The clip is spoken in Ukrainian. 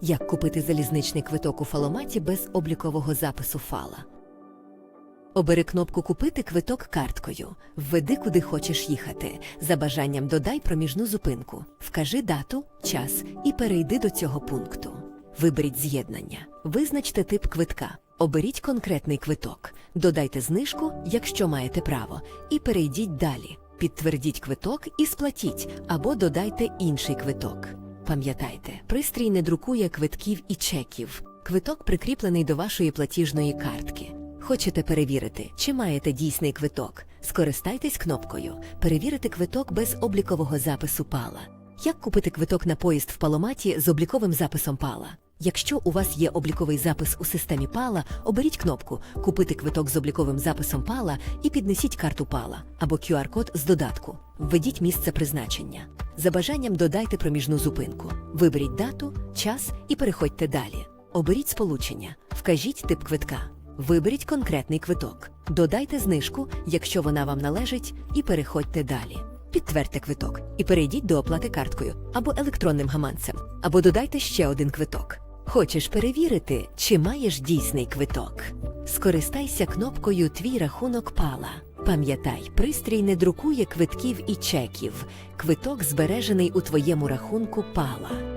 Як купити залізничний квиток у фаломаті без облікового запису фала? Обери кнопку Купити квиток карткою. Введи, куди хочеш їхати. За бажанням додай проміжну зупинку. Вкажи дату, час і перейди до цього пункту. Виберіть з'єднання. Визначте тип квитка. Оберіть конкретний квиток. Додайте знижку, якщо маєте право, і перейдіть далі. Підтвердіть квиток і сплатіть або додайте інший квиток. Пам'ятайте, пристрій не друкує квитків і чеків. Квиток прикріплений до вашої платіжної картки. Хочете перевірити, чи маєте дійсний квиток? Скористайтесь кнопкою Перевірити квиток без облікового запису пала. Як купити квиток на поїзд в паломаті з обліковим записом пала? Якщо у вас є обліковий запис у системі пала, оберіть кнопку Купити квиток з обліковим записом пала і піднесіть карту пала або QR-код з додатку. Введіть місце призначення. За бажанням додайте проміжну зупинку. Виберіть дату, час і переходьте далі. Оберіть сполучення, вкажіть тип квитка. Виберіть конкретний квиток. Додайте знижку, якщо вона вам належить, і переходьте далі. Підтвердьте квиток і перейдіть до оплати карткою або електронним гаманцем, або додайте ще один квиток. Хочеш перевірити, чи маєш дійсний квиток? Скористайся кнопкою Твій рахунок пала. Пам'ятай, пристрій не друкує квитків і чеків. Квиток збережений у твоєму рахунку пала.